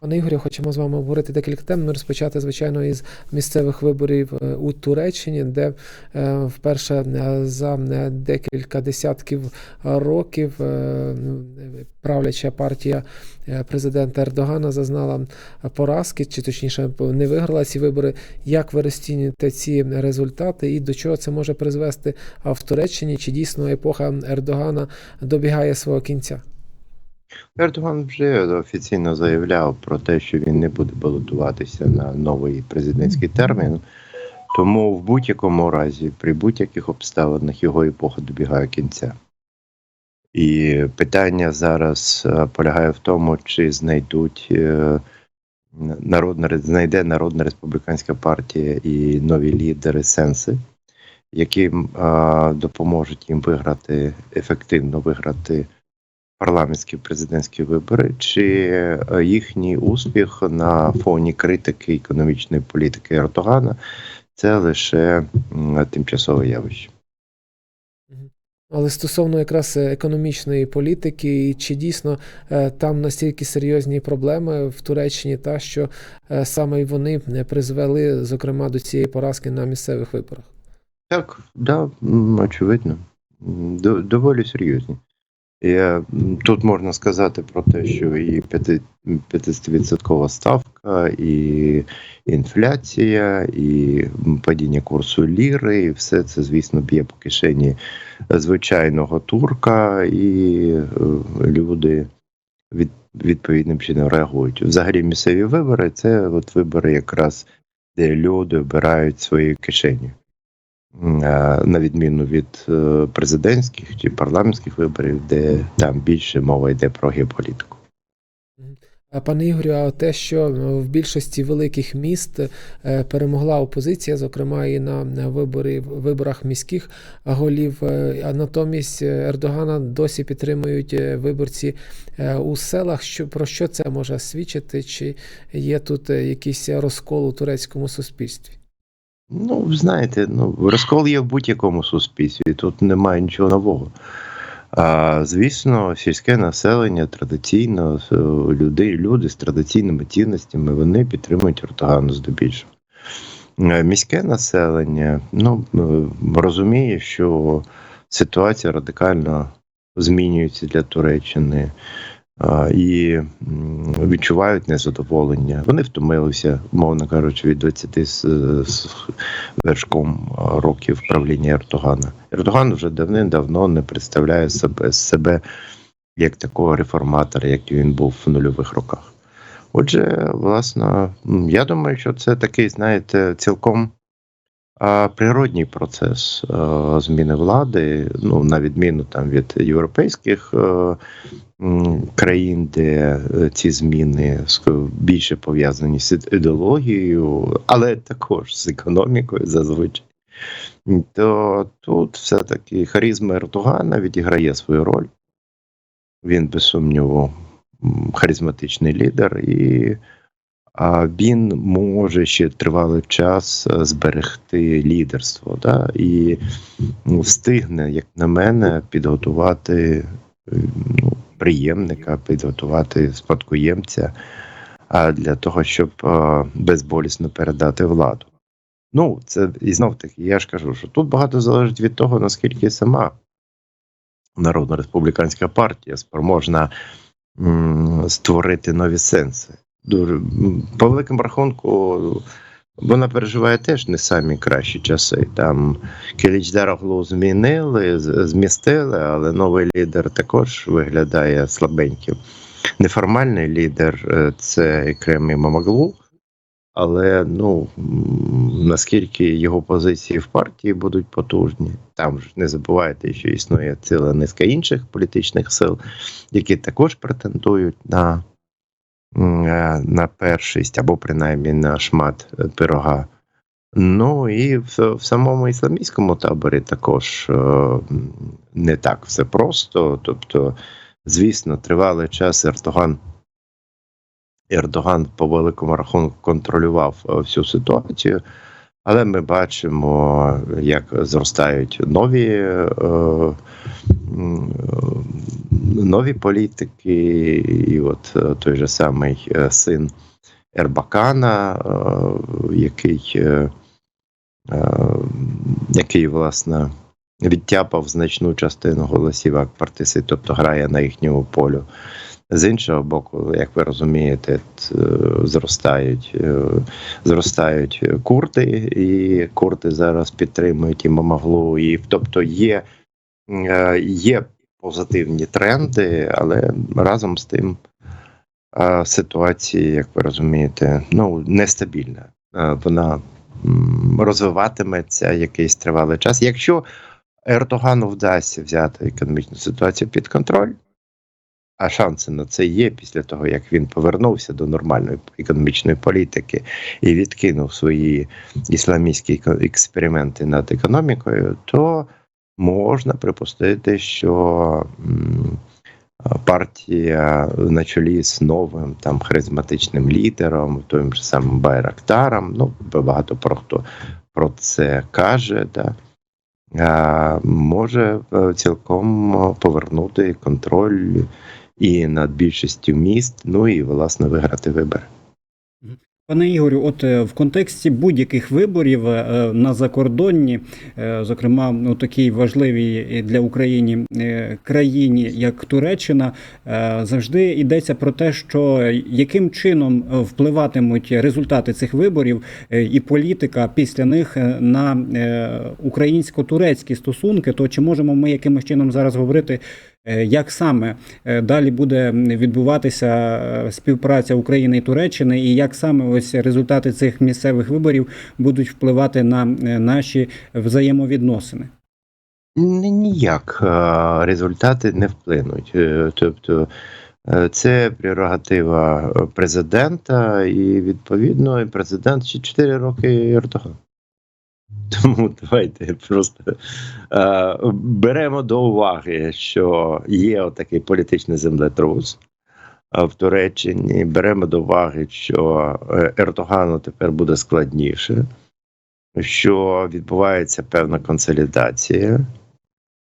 Пане Ігорю, хочемо з вами обговорити декілька тем. Ну, розпочати, звичайно, із місцевих виборів е, у Туреччині, де е, вперше е, за декілька десятків років правляча партія президента Ердогана зазнала поразки, чи точніше не виграла ці вибори. Як ви розцінюєте ці результати і до чого це може призвести в Туреччині? Чи дійсно епоха Ердогана добігає свого кінця? Ердоган вже офіційно заявляв про те, що він не буде балотуватися на новий президентський термін. Тому в будь-якому разі, при будь-яких обставинах, його епоха добігає кінця. І питання зараз е, полягає в тому, чи знайдуть е, народна знайде Народна республіканська партія і нові лідери сенси, які е, допоможуть їм виграти ефективно виграти парламентські президентські вибори, чи е, їхній успіх на фоні критики економічної політики Ердогана це лише тимчасове явище. Але стосовно якраз е, економічної політики, чи дійсно е, там настільки серйозні проблеми в Туреччині, та що саме вони призвели, зокрема, до цієї поразки на місцевих виборах? Так, да, очевидно, доволі серйозні. І, тут можна сказати про те, що і п'яти- 50% ставка, і інфляція, і падіння курсу ліри, і все це, звісно, б'є по кишені звичайного турка, і е, люди від, відповідним чином реагують. Взагалі, місцеві вибори це от вибори, якраз де люди обирають своєю кишеню. Е, На відміну від е, президентських чи парламентських виборів, де там більше мова йде про геополітику. Пане Ігорю, а те, що е, в більшості великих міст перемогла опозиція, зокрема і на виборі, виборах міських голів, а натомість Ердогана досі підтримують виборці у селах. Що про що це може свідчити? Чи є тут якийсь розкол у турецькому суспільстві? Ну, знаєте, ну, розкол є в будь-якому суспільстві, тут немає нічого нового. А, звісно, сільське населення традиційно, е, люди, люди з традиційними цінностями, вони підтримують Ердогану здебільшого. Е, Міське населення ну, е, розуміє, що ситуація радикально змінюється для Туреччини і відчувають незадоволення. Вони втомилися, мовно кажучи, від 20 з, з вершком років правління Ердогана. Ердоган вже давним-давно не представляє себе, себе як такого реформатора, як він був в нульових роках. Отже, власне, я думаю, що це такий, знаєте, цілком природній процес зміни влади, ну, на відміну там від європейських е, країн, де е, ці зміни більше пов'язані з ідеологією, але також з економікою зазвичай. То тут все-таки харизма Ердогана відіграє свою роль. Він, без сумніву, харизматичний лідер, і він може ще тривалий час е, зберегти лідерство. Да? І ну, встигне, як на мене, підготувати е, ну, приємника, підготувати спадкоємця а, для того, щоб а, безболісно передати владу. Ну, це і знов таки, я ж кажу, що тут багато залежить від того, наскільки сама Народна республіканська партія спроможна м, створити нові сенси. Дуже по великому рахунку, вона переживає теж не самі кращі часи. Там Кіліч Дароглу змінили, змістили, але новий лідер також виглядає слабеньким. Неформальний лідер е, це Екремі Мамаглу, але ну наскільки його позиції в партії будуть потужні, там ж не забувайте, що існує ціла низка інших політичних сил, які також претендують на, на першість або принаймні на шмат е, пирога. Ну і в, в самому ісламістському таборі також е, не так все просто. Тобто, звісно, тривалий час Ердоган Ердоган по великому рахунку контролював е, всю ситуацію. Але ми бачимо, як зростають нові, е, нові політики, і от е, той же самий е, син Ербакана, е, який, е, е, який власне відтяпав значну частину голосів Акпартиси, тобто грає на їхньому полю. З іншого боку, як ви розумієте, е, зростають, е, зростають курди, і курди зараз підтримують і Мамаглу, і тобто є, е, є позитивні тренди, але разом з тим ситуація, як ви розумієте, ну нестабільна. Вона розвиватиметься якийсь тривалий час. Якщо Ердогану вдасться взяти економічну ситуацію під контроль, а шанси на це є після того, як він повернувся до нормальної економічної політики і відкинув свої ісламістські експерименти над економікою, то можна припустити, що партія на чолі з новим там харизматичним лідером, тим же самим Байрактаром, ну багато про хто про це каже, да, може е, цілком повернути контроль і над більшістю міст, ну і власне виграти вибори. Пане Ігорю, от е, в контексті будь-яких виборів е, на закордонні, е, зокрема у такій важливій для України е, країні, як Туреччина, е, завжди йдеться про те, що яким чином е, впливатимуть результати цих виборів е, і політика після них е, на е, українсько-турецькі стосунки, то чи можемо ми якимось чином зараз говорити? Е, Як саме е, далі буде відбуватися е, співпраця України і Туреччини, і як саме ось результати цих місцевих виборів будуть впливати на наші взаємовідносини? Ні- Ніяк результати не вплинуть. Тобто це прерогатива президента, і відповідно президент ще 4 роки Ердоган. Тому давайте просто е, беремо до уваги, що є отакий політичний землетрус е, в Туреччині. Беремо до уваги, що е, Ердогану тепер буде складніше, що відбувається певна консолідація.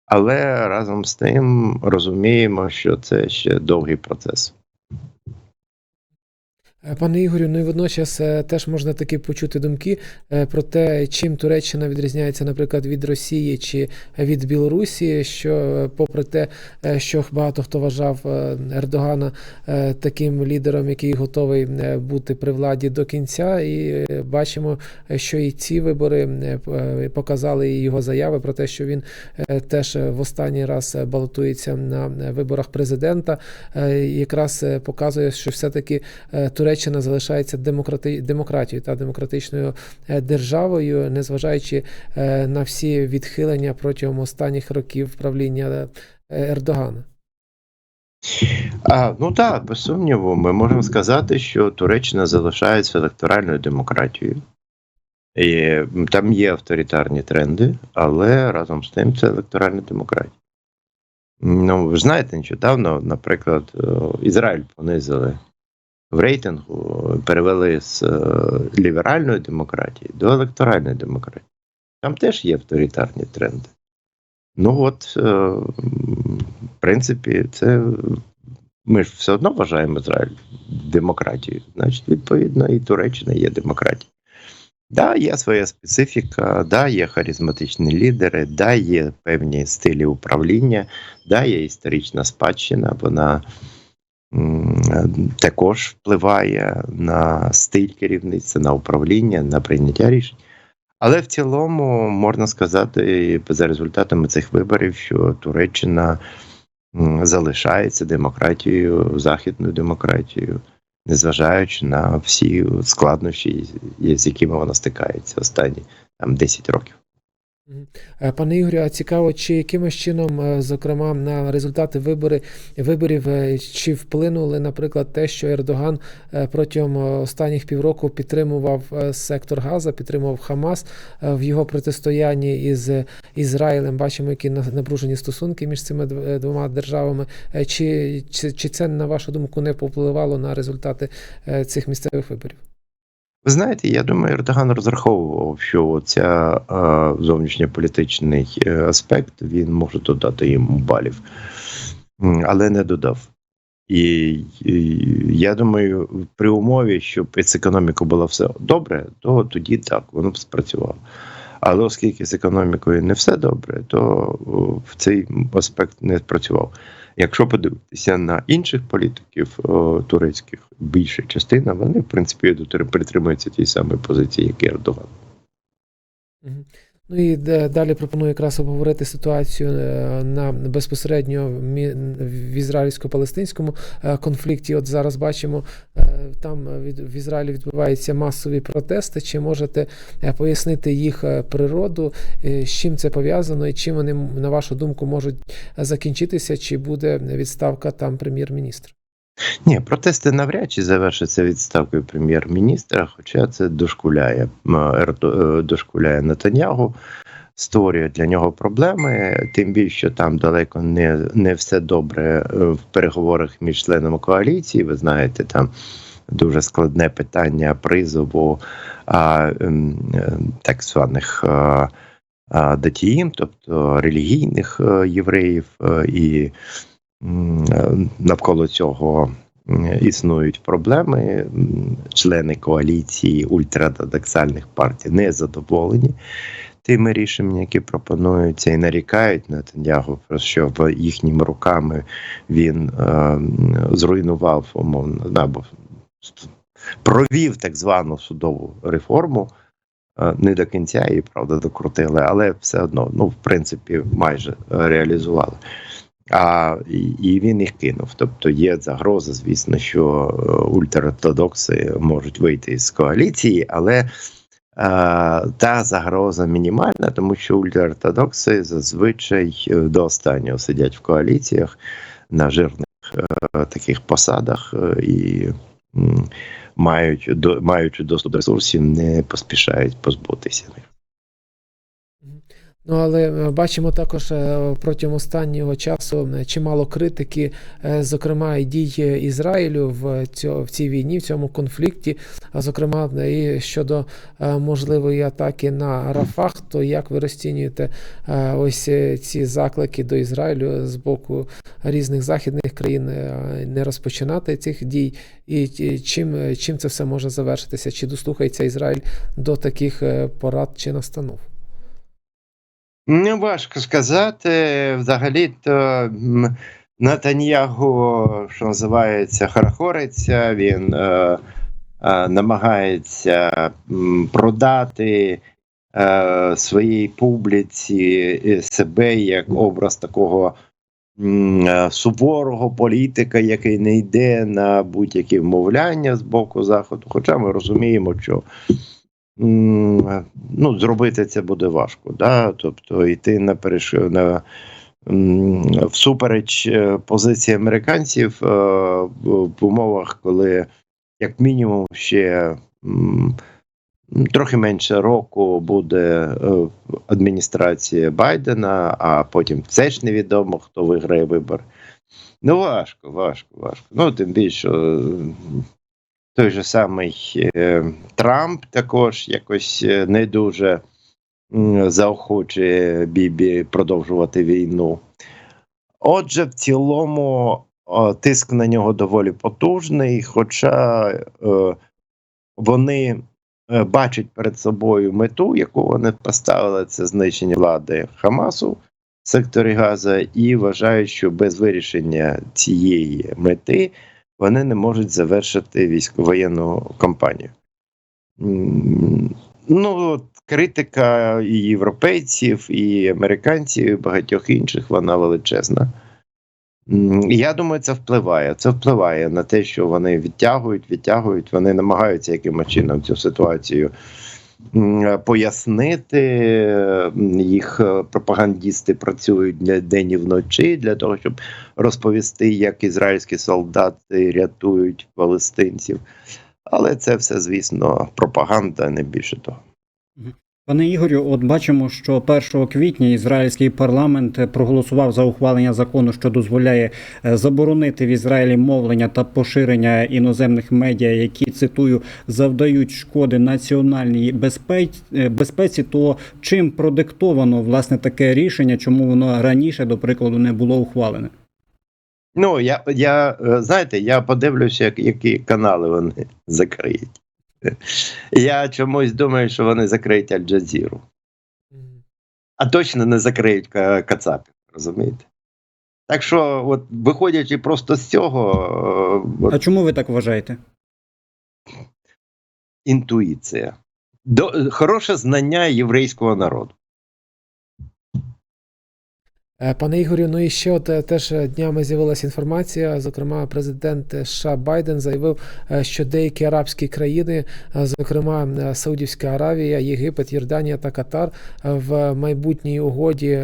Але разом з тим розуміємо, що це ще довгий процес. Е, Пане Ігорю, ну і водночас е, теж можна таки почути думки е, про те, чим Туреччина відрізняється, наприклад, від Росії чи від Білорусі, що попри те, що багато хто вважав Ердогана таким лідером, який готовий бути при владі до кінця, і бачимо, що і ці вибори показали його заяви про те, що він теж в останній раз балотується на виборах президента, якраз показує, що все-таки е, Туреччина залишається демократи... демократією та демократичною е, державою, незважаючи е, на всі відхилення протягом останніх років правління е, Ердогана. А, ну так, без сумніву, ми можемо сказати, що Туреччина залишається електоральною демократією. І там є авторитарні тренди, але разом з тим це електоральна демократія. Ну, ви знаєте, нещодавно, наприклад, Ізраїль понизили в рейтингу, перевели з е, ліберальної демократії до електоральної демократії. Там теж є авторитарні тренди. Ну от, е, в принципі, це ми ж все одно вважаємо Ізраїль демократією. Значить, відповідно, і Туреччина є демократією. Да, є своя специфіка, да, є харизматичні лідери, да, є певні стилі управління, да, є історична спадщина, вона також впливає на стиль керівництва, на управління, на прийняття рішень. Але в цілому можна сказати, за результатами цих виборів, що Туреччина залишається демократією, західною демократією, незважаючи на всі складнощі, з якими вона стикається останні там 10 років. Е, Пане Ігорю, а цікаво, чи якимось чином, е, зокрема, на результати вибори, виборів, е, чи вплинули, наприклад, те, що Ердоган протягом останніх півроку підтримував сектор Газа, підтримував Хамас в його протистоянні із Ізраїлем. Бачимо, які на- напружені стосунки між цими двома державами. Чи, чи, чи це, на вашу думку, не повпливало на результати цих місцевих виборів? Ви знаєте, я думаю, Ердоган розраховував, що ця зовнішньополітичний е, аспект він може додати йому балів, але не додав. І, і я думаю, при умові, щоб з економікою було все добре, то тоді так воно б спрацювало. Але оскільки з економікою не все добре, то в цей аспект не спрацював. Якщо подивитися на інших політиків о, турецьких, більша частина, вони в принципі дотримуються тієї самої позиції, як і Ердоган. Ну і далі пропоную якраз обговорити ситуацію е, на безпосередньо в ізраїльсько-палестинському е, конфлікті. От зараз бачимо, е, там від- в Ізраїлі відбуваються масові протести. Чи можете пояснити їх природу, з чим це пов'язано, і чим вони, на вашу думку, можуть закінчитися, чи буде відставка там прем'єр-міністра? Ні, протести навряд чи завершаться відставкою прем'єр-міністра, хоча це дошкуляє е, дошкуляє Нетаньягу, створює для нього проблеми. Тим більше що там далеко не, не все добре е, в переговорах між членами коаліції. Ви знаєте, там дуже складне питання призову а, ем, е, так званих. датіїм, тобто релігійних євреїв, і навколо цього існують проблеми. Члени коаліції ультраортодоксальних партій не задоволені тими рішеннями, які пропонуються, і нарікають на Тандягу, про що в їхніми руками він е, зруйнував умовно або провів так звану судову реформу. Е, Не до кінця її, правда, докрутили, але все одно, ну, в принципі, майже е, реалізували. А і, він їх кинув. Тобто є загроза, звісно, що е, ультраортодокси можуть вийти з коаліції, але е, та загроза мінімальна, тому що ультраортодокси зазвичай е, до останнього сидять в коаліціях на жирних е, таких посадах е, і мають до маючи доступ до ресурсів, не поспішають позбутися них. Ну, але е, бачимо також е, протягом останнього часу чимало критики, е, зокрема, і дій Ізраїлю в, цьо, в цій війні, в цьому конфлікті, а зокрема, і щодо можливої атаки на Рафах, то як ви розцінюєте ось ці заклики до Ізраїлю з боку різних західних країн не розпочинати цих дій, і чим, чим це все може завершитися? Чи дослухається Ізраїль до таких порад чи настанов? Не важко сказати. Взагалі-то м, Натаньягу, що називається, хорохориться, він е, е, намагається продати е, своїй публіці е, себе як образ такого е, суворого політика, який не йде на будь-які вмовляння з боку Заходу. Хоча ми розуміємо, що ну, зробити це буде важко. Да? Тобто йти на на всупереч е, позиції американців е, в умовах, коли як мінімум ще трохи менше року буде е, адміністрація Байдена, а потім все ж невідомо, хто виграє вибори. Ну, важко, важко, важко. Ну, тим більше, той же самий е, Трамп також якось е, не дуже заохочує Бібі продовжувати війну. Отже, в цілому тиск на нього доволі потужний, хоча е, вони бачать перед собою мету, яку вони поставили, це знищення влади Хамасу в секторі Газа, і вважають, що без вирішення цієї мети вони не можуть завершити військовоєнну кампанію. Ну, от критика і європейців, і американців, і багатьох інших, вона величезна. Я думаю, це впливає. Це впливає на те, що вони відтягують, відтягують, вони намагаються якимось чином цю ситуацію пояснити. Їх е, пропагандісти працюють для день і вночі для того, щоб розповісти, як ізраїльські солдати рятують палестинців. Але це все, звісно, пропаганда, не більше того. Пане Ігорю, от бачимо, що 1 квітня ізраїльський парламент е, проголосував за ухвалення закону, що дозволяє е, заборонити в Ізраїлі мовлення та поширення іноземних медіа, які цитую завдають шкоди національній безпеці. безпеці. То чим продиктовано власне таке рішення, чому воно раніше, до прикладу, не було ухвалене? Ну, я, я е, знаєте, я подивлюся, які канали вони закриють. Я чомусь думаю, що вони закриють Аль-Джазіру. А точно не закриють Ка- Кацапів, розумієте? Так що, от, виходячи просто з цього, е, от, А чому ви так вважаєте? інтуїція. До, хороше знання єврейського народу. Е, Пане Ігорю, ну і ще от е, теж е, днями з'явилася інформація. Зокрема, президент США Байден заявив, що деякі арабські країни, зокрема Саудівська Аравія, Єгипет, Йорданія та Катар, в майбутній угоді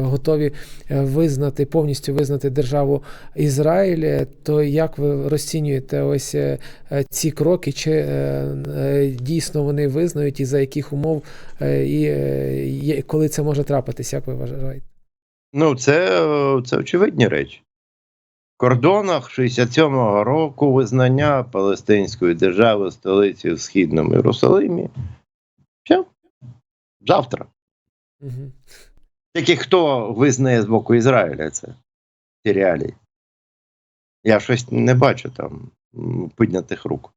готові визнати повністю визнати державу Ізраїль. То як ви розцінюєте ось ці кроки? Чи дійсно вони визнають і за яких умов, і коли це може трапитись? Як ви вважаєте? Ну, це, е, це очевидні речі. В кордонах 67-го року визнання Палестинської держави столиці в Східному Єрусалимі. Все. Завтра. Мгм. Тільки хто визнає з боку Ізраїля це ці реалії? Я щось не бачу там піднятих рук.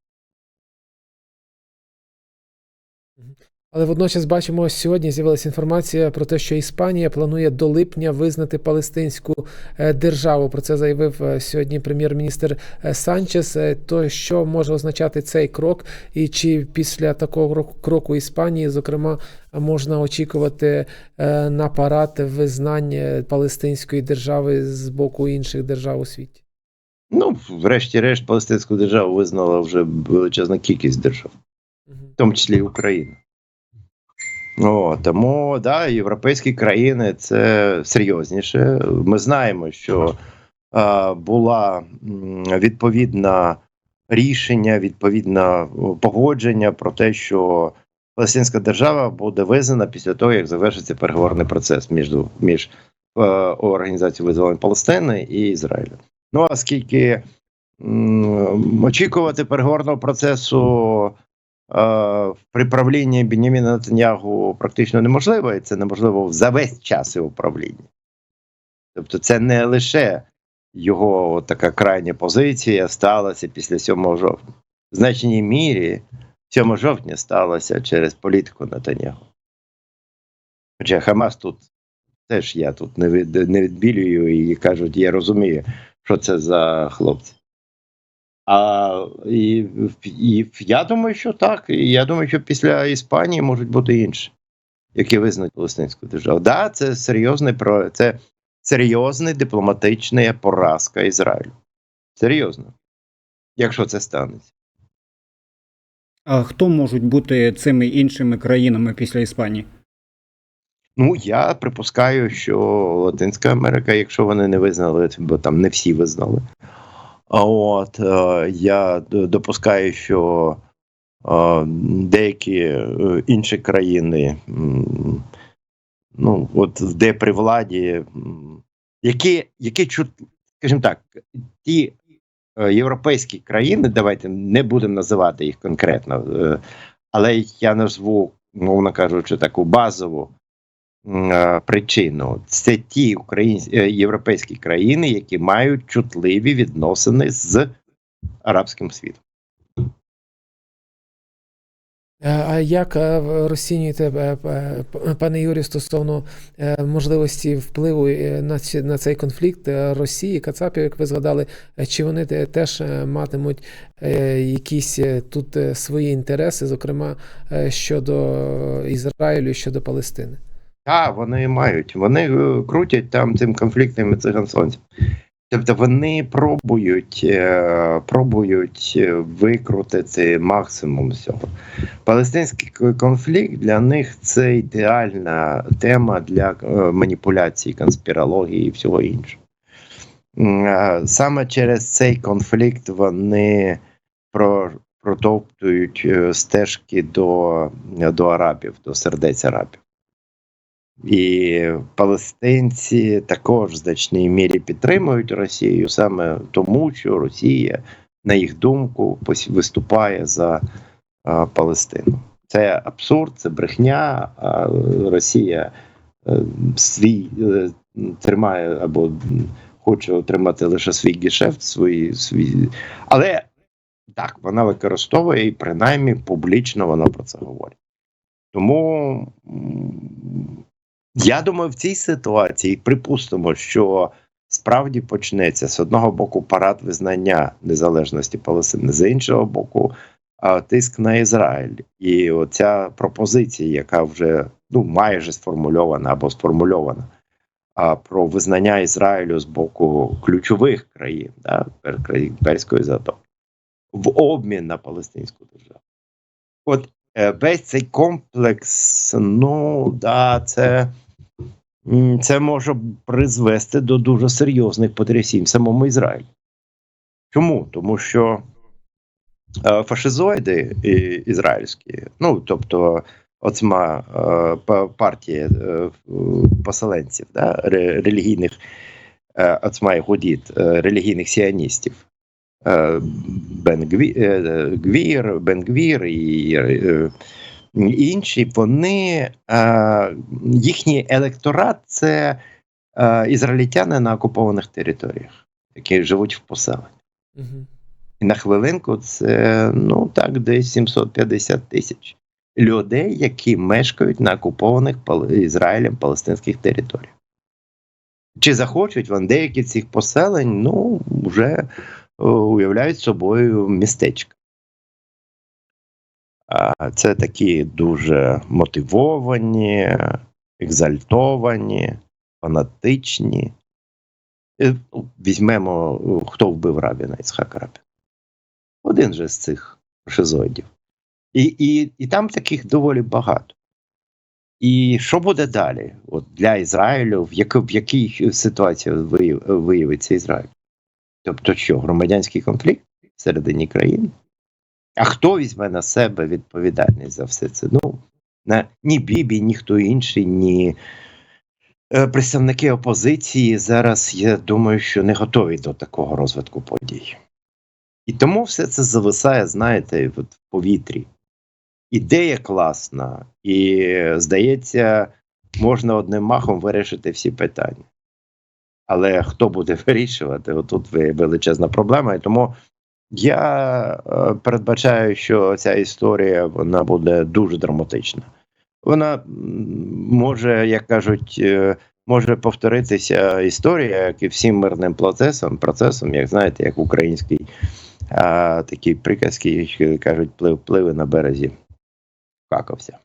Але водночас бачимо, ось сьогодні з'явилася інформація про те, що Іспанія планує до липня визнати палестинську е, державу. Про це заявив е, сьогодні прем'єр-міністр е, Санчес. То що може означати цей крок, і чи після такого кроку Іспанії, зокрема, можна очікувати на парад визнання палестинської держави з боку інших держав у світі? Ну, врешті-решт, Палестинську державу визнала вже величезна кількість держав. В тому числі і Україна. О, тому да, європейські країни це серйозніше. Ми знаємо, що е, була відповідна рішення, відповідне погодження про те, що Палестинська держава буде визнана після того, як завершиться переговорний процес між, між е, Організацією визволення Палестини і Ізраїлем. Ну, а скільки м, очікувати переговорного процесу при правлінні Беняміна Натаньягу практично неможливо, і це неможливо за весь час його правління. Тобто, це не лише його така крайня позиція сталася після 7 жовтня. В значній мірі 7 жовтня сталося через політику Натаньягу. Хоча Хамас тут теж я тут не відбілюю і кажуть, я розумію, що це за хлопці. А і, і я думаю, що так. І я думаю, що після Іспанії можуть бути інші, які визнають Палестинську державу. Так, да, це серйозний про це серйозна дипломатична поразка Ізраїлю. Серйозно. Якщо це станеться. А хто можуть бути цими іншими країнами після Іспанії? Ну, я припускаю, що Латинська Америка, якщо вони не визнали, бо там не всі визнали. От е, я допускаю, що е, деякі е, інші країни, ну, от де при владі, які, які скажімо так, ті європейські країни, давайте не будемо називати їх конкретно, але я назву, мовно кажучи, таку базову причину. Це ті українські е, європейські країни, які мають чутливі відносини з арабським світом. Е, А як е, розцінюєте, е, пане Юрію, стосовно е, можливості впливу е, на цей конфлікт е, Росії, Кацапів, як ви згадали, е, чи вони теж е, матимуть е, якісь е, тут е, свої інтереси, зокрема е, щодо Ізраїлю, щодо Палестини? Так, вони мають. Вони е, крутять там цим конфліктом і циган сонця. Тобто вони пробують, е, пробують е, викрутити максимум з цього. Палестинський конфлікт для них це ідеальна тема для маніпуляцій, конспірології і всього іншого. Саме через цей конфлікт вони про, про протоптують стежки до, до арабів, до сердець арабів. І палестинці також в значній мірі підтримують Росію саме тому, що Росія, на їх думку, виступає за Палестину. Це абсурд, це брехня. А Росія е, свій е, тримає або хоче отримати лише свій гешефт, свої, свій. Але так, вона використовує і принаймні публічно вона про це говорить. Тому я думаю, в цій ситуації припустимо, що справді почнеться з одного боку парад визнання незалежності Палестини, з іншого боку, тиск на Ізраїль. І оця пропозиція, яка вже ну, майже сформульована або сформульована, про визнання Ізраїлю з боку ключових країн, да, Перської затоки, в обмін на палестинську державу. От е, весь цей комплекс, ну да, це, це може призвести до дуже серйозних потрясінь в самому Ізраїлі. Чому? Тому що е, фашизоїди ізраїльські, ну тобто оцма е, партія е, поселенців, да, релігійних оцма е, релігійних сіоністів. Е, Бенгві- е, Гвір, Бенгвір і інші, вони е, їхній електорат це е, ізраїльтяни на окупованих територіях, які живуть в поселенні. Мгм. І на хвилинку це ну так, десь 750 тисяч людей, які мешкають на окупованих Ізраїлем палестинських територіях. Чи захочуть вони деякі з цих поселень, ну, вже е, уявляють собою містечка. Це такі дуже мотивовані, екзальтовані, фанатичні. Е, ну, Візьмемо, хто вбив Рабіна Ісхака Рабіна. Один же з цих шизоїдів. І, і, і там таких доволі багато. І що буде далі? От для Ізраїлю, в, яку, в якій ситуації виявиться Ізраїль? Тобто, що, громадянський конфлікт всередині країни? А хто візьме на себе відповідальність за все це? Ну, на, ні Бібі, ні хто інший, ні е, представники опозиції зараз, я думаю, що не готові до такого розвитку подій. І тому все це зависає, знаєте, в повітрі. Ідея класна, і здається, можна одним махом вирішити всі питання. Але хто буде вирішувати? Отут величезна проблема. І тому я е, передбачаю, що ця історія вона буде дуже драматична. Вона може, як кажуть, е, може повторитися історія, як і всім мирним процесом, процесом, як знаєте, як український е, такий приказки, кажуть, плив, пливи на березі. Какався.